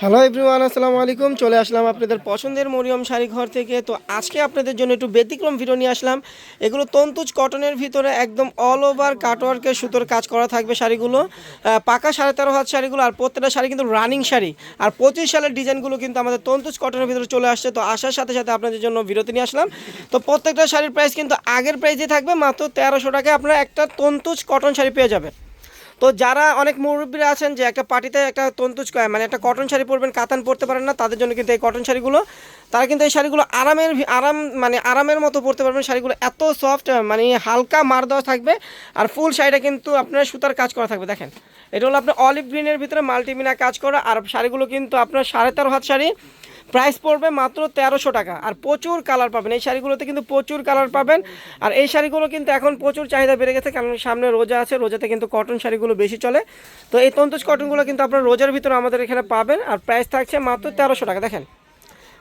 Hello everyone, আসসালামু আলাইকুম। চলে আসলাম আপনাদের পছন্দের মরিয়ম শাড়ি ঘর থেকে। তো আজকে আপনাদের জন্য একটু ব্যতিক্রম ভিডিও নিয়ে আসলাম। এগুলো তন্তুজ কটনের ভিতরে একদম অল ওভার কাটওয়ার্কের সুতোর কাজ করা থাকবে শাড়িগুলো। পাকা সাড়ে তেরো হাত শাড়িগুলো আর প্রত্যেকটা শাড়ি কিন্তু রানিং শাড়ি। আর পঁচিশ সালের ডিজাইনগুলো কিন্তু আমাদের তন্তুজ কটনের ভিতরে চলে আসছে। তো আসার সাথে সাথে আপনাদের জন্য বিরতি নিয়ে আসলাম। তো প্রত্যেকটা শাড়ির প্রাইস কিন্তু আগের প্রাইসে থাকবে। মাত্র তেরোশো টাকায় আপনারা একটা তন্তুজ কটন শাড়ি পেয়ে যাবেন। তো যারা অনেক মুরব্বীরা আছেন যে একটা পার্টিতে একটা তন্তুজ মানে একটা কটন শাড়ি পরবেন, কাতান পরতে পারেন না, তাদের জন্য কিন্তু এই কটন শাড়িগুলো, তারা কিন্তু এই শাড়িগুলো আরামের আরাম মানে আরামের মতো পরতে পারবেন। শাড়িগুলো এত সফট মানে হালকা মার দেওয়া থাকবে আর ফুল শাড়িটা কিন্তু আপনার সুতার কাজ করা থাকবে। দেখেন, এটা হলো আপনার অলিভ গ্রিনের ভিতরে মাল্টিমিনা কাজ করা আর শাড়িগুলো কিন্তু আপনার সাড়ে তেরো হাত শাড়ি। প্রাইস পড়বে মাত্র তেরোশো টাকা। আর প্রচুর কালার পাবেন। এই শাড়িগুলোতে কিন্তু প্রচুর কালার পাবেন। আর এই শাড়িগুলো কিন্তু এখন প্রচুর চাহিদা বেড়ে গেছে। কারণ সামনে রোজা আছে, রোজাতে কিন্তু কটন শাড়িগুলো বেশি চলে। তো এই তন্তুজ কটনগুলো কিন্তু আপনার রোজার ভিতরে আমাদের এখানে পাবেন। আর প্রাইস থাকছে মাত্র তেরোশো টাকা। দেখেন,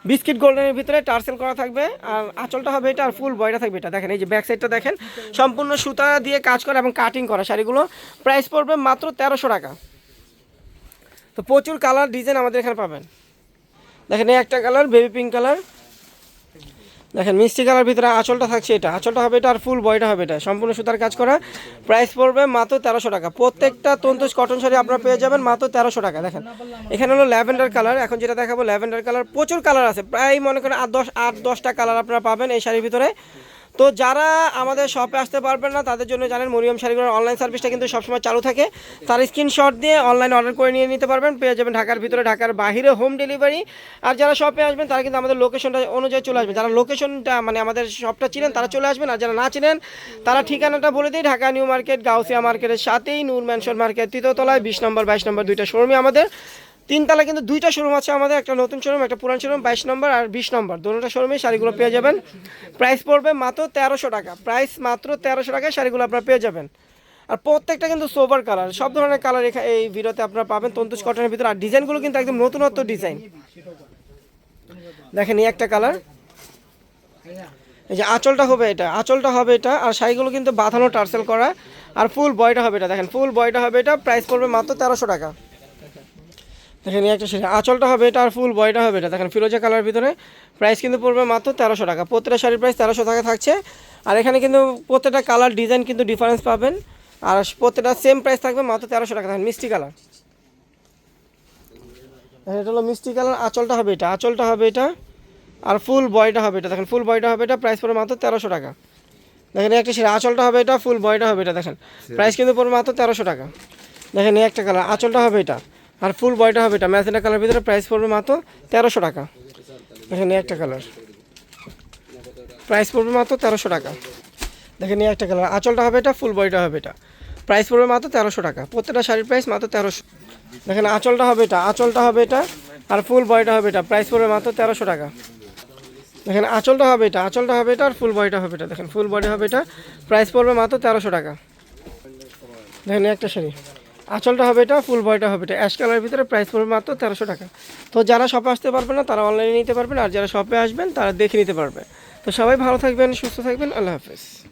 বিস্কিট গোল্ডেনের ভিতরে টার্সেল করা থাকবে। আর আঁচলটা হবে এটা, আর ফুল বয়টা থাকবে এটা। দেখেন, এই যে ব্যাক সাইডটা দেখেন। সম্পূর্ণ সুতা দিয়ে কাজ করা এবং কাটিং করা শাড়িগুলো। প্রাইস পড়বে মাত্র তেরোশো টাকা। তো প্রচুর কালার ডিজাইন আমাদের এখানে পাবেন। দেখেন এই একটা কালার বেবি পিঙ্ক কালার। দেখেন, মিষ্টি কালার ভিতরে আঁচলটা থাকছে এটা। আঁচলটা হবে এটা আর ফুল বয়টা হবে এটা। সম্পূর্ণ সুতার কাজ করা। প্রাইস পড়বে মাত্র তেরোশো টাকা। প্রত্যেকটা তন্তুজ কটন শাড়ি আপনারা পেয়ে যাবেন মাত্র তেরোশো টাকা। দেখেন, এখানে হলো ল্যাভেন্ডার কালার। এখন যেটা দেখাবো, ল্যাভেন্ডার কালার প্রচুর কালার আছে। প্রায় মনে করেন আট, দশ, আট, দশটা কালার আপনারা পাবেন এই শাড়ির ভিতরে। তো যারা আমাদের শপে আসতে পারবেন না, তাদের জন্য জানেন মরিয়ম শাড়িগুলোর অনলাইন সার্ভিসটা কিন্তু সবসময় চালু থাকে। তার স্ক্রিনশট দিয়ে অনলাইন অর্ডার করে নিয়ে নিতে পারবেন। পেয়ে যাবেন ঢাকার ভিতরে, ঢাকার বাইরে হোম ডেলিভারি আর যারা শপে আসবেন, তারা কিন্তু আমাদের লোকেশনটা অনুযায়ী চলে আসবেন। যারা লোকেশনটা মানে আমাদের শপটা চিনেন, তারা চলে আসবেন। আর যারা না চিনেন, তারা ঠিকানাটা বলে দিই। ঢাকা নিউ মার্কেট, গাউসিয়া মার্কেটের সাথেই নূর ম্যানশন মার্কেট, তৃতীয়তলায় বিশ নম্বর, বাইশ নম্বর দুইটা শোরুমই আমাদের। তিনতলা কিন্তু দুইটা শোরুম আছে, আমাদের একটা নতুন শোরুম একটা পুরান শোরুম বাইশ নম্বর আর বিশ নম্বর দুটোটা শোরুমে শাড়িগুলো পেয়ে যাবেন। প্রাইস পড়বে মাত্র তেরোশো টাকা। প্রাইস মাত্র তেরোশো টাকায় শাড়িগুলো আপনারা পেয়ে যাবেন। আর প্রত্যেকটা কিন্তু সোভার কালার সব ধরনের কালার এখানে এই ভিডিওতে আপনারা পাবেন। তন্তুজ কটনের ভিতরে আর ডিজাইনগুলো কিন্তু একদম নতুনত্ব ডিজাইন। দেখেন এই একটা কালার এই যে আঁচলটা হবে এটা, আঁচলটা হবে এটা। আর শাড়িগুলো কিন্তু বাঁধানো টার্সেল করা। আর ফুল বয়টা হবে এটা, দেখেন, ফুল বয়টা হবে এটা। প্রাইস পড়বে মাত্র তেরোশো টাকা। দেখেন একটা শাড়ি। আঁচলটা হবে এটা আর ফুল বয়টা হবে এটা। দেখেন ফিরোজা কালার ভিতরে। প্রাইস কিন্তু পড়বে মাত্র তেরোশো টাকা। প্রত্যেকটা শাড়ির প্রাইস তেরোশো টাকা থাকছে। আর এখানে কিন্তু প্রত্যেকটা কালার ডিজাইন কিন্তু ডিফারেন্স পাবেন। আর প্রত্যেকটা সেম প্রাইস থাকবে মাত্র তেরোশো টাকা। দেখেন মিষ্টি কালার দেখেন এটা হলো মিষ্টি কালার আঁচলটা হবে এটা। আঁচলটা হবে এটা। আর ফুল বয়টা হবে এটা। দেখেন ফুল বয়টা হবে এটা। প্রাইস পড়বে মাত্র তেরোশো টাকা। দেখেন একটা শাড়ি। আঁচলটা হবে এটা। ফুল বয়টা হবে এটা। দেখেন। প্রাইস কিন্তু পড়বে মাত্র তেরোশো টাকা। দেখেন এই একটা কালার আঁচলটা হবে এটা। আর ফুল বয়টা হবে এটা। ম্যাজেন্টা কালার ভিতরে প্রাইস পড়বে মাত্র তেরোশো টাকা। দেখেন এই একটা কালার। প্রাইস পড়বে মাত্র তেরোশো টাকা। দেখেন এই একটা কালার। আঁচলটা হবে এটা, ফুল বয়টা হবে এটা। প্রাইস পড়বে মাত্র তেরোশো টাকা। প্রত্যেকটা শাড়ির প্রাইস মাত্র তেরোশো। দেখেন আঁচলটা হবে এটা, আঁচলটা হবে এটা, আর ফুল বয়টা হবে এটা। প্রাইস পড়বে মাত্র তেরোশো টাকা। দেখেন আঁচলটা হবে এটা, আঁচলটা হবে এটা, আর ফুল বয়টা হবে এটা। দেখেন ফুল বডি হবে এটা প্রাইস পড়বে মাত্র তেরোশো টাকা। দেখেন একটা শাড়ি। আঁচলটা হবে এটা, ফুল বয়টা হবে এটা। অ্যাশ কালারের ভিতরে প্রাইস পড়বে মাত্র তেরোশো টাকা। তো যারা শপে আসতে পারবে না, তারা অনলাইনে নিতে পারবেন, আর যারা শপে আসবেন, তারা দেখে নিতে পারবে। তো সবাই ভালো থাকবেন, সুস্থ থাকবেন, আল্লাহ হাফেজ।